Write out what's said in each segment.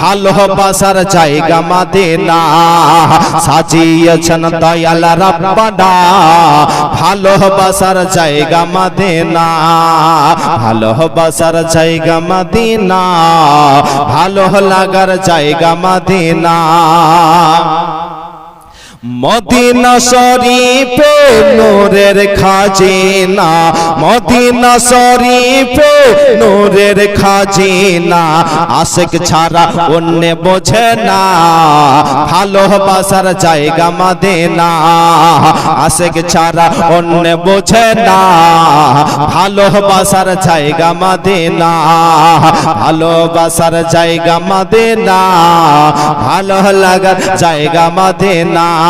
ভালোবাসার জায়গা মাদিনা। সাজিয়েছেন দয়াল রব্বানা। ভালোবাসার জায়গা মাদিনা। ভালোবাসার জায়গা মাদিনা। ভালো লাগার জায়গা মাদিনা। মদিনা শরীফে নূরের খাজিনা। মদিনা শরীফে নূরের খাজিনা। আশেক ছাড়া অন্য বোঝে না। ভালোবাসার জায়গা মাদেনা। আশেক ছাড়া অন্য বোঝে না। ভালোবাসার জায়গা মাদেনা। ভালোবাসার জায়গা মাদেনা। ভালো লাগার জায়গা মাদেনা।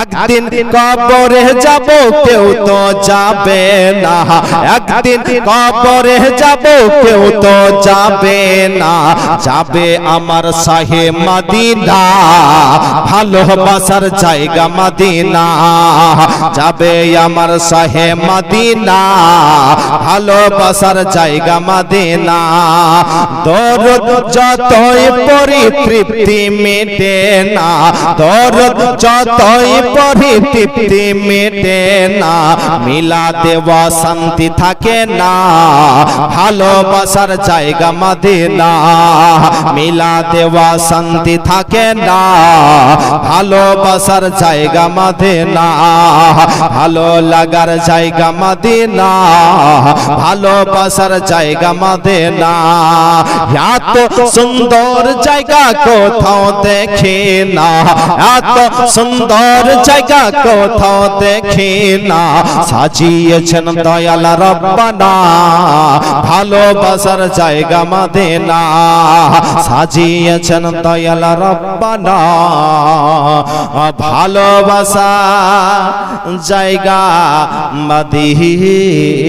একদিন কবরে যাব, কেউ তো যাবে না। একদিন কবরে যাব, কেউ তো যাবে না। যাবে আমার সাহে মদিনা, ভালোবাসার জায়গা মদিনা। যাবে আমার সাহে মদিনা, ভালোবাসার জায়গা মদিনা। দরদ যতই পরি, তৃপ্তি মেটে না। দরদ যতই পরি তৃপ্তি মেটে না মিলা দেওয়া শান্তি থাকে না, ভালোবাসার জায়গা মদিনা মিলা দেওয়া শান্তি থাকে না, ভালোবাসার জায়গা মদিনা, ভালো লাগার জায়গা মদিনা, ভালোবাসার জায়গা মদিনা। এত সুন্দর জায়গা কোথাও দেখে না, এত সুন্দর জায়গা কোথাও দেখি না। সাজিয়েছেন দয়াল রব্বানা। ভালোবাসার জায়গা মদিনা। সাজিয়েছেন দয়াল রব্বানা। ভালোবাসা জায়গা মদিনা।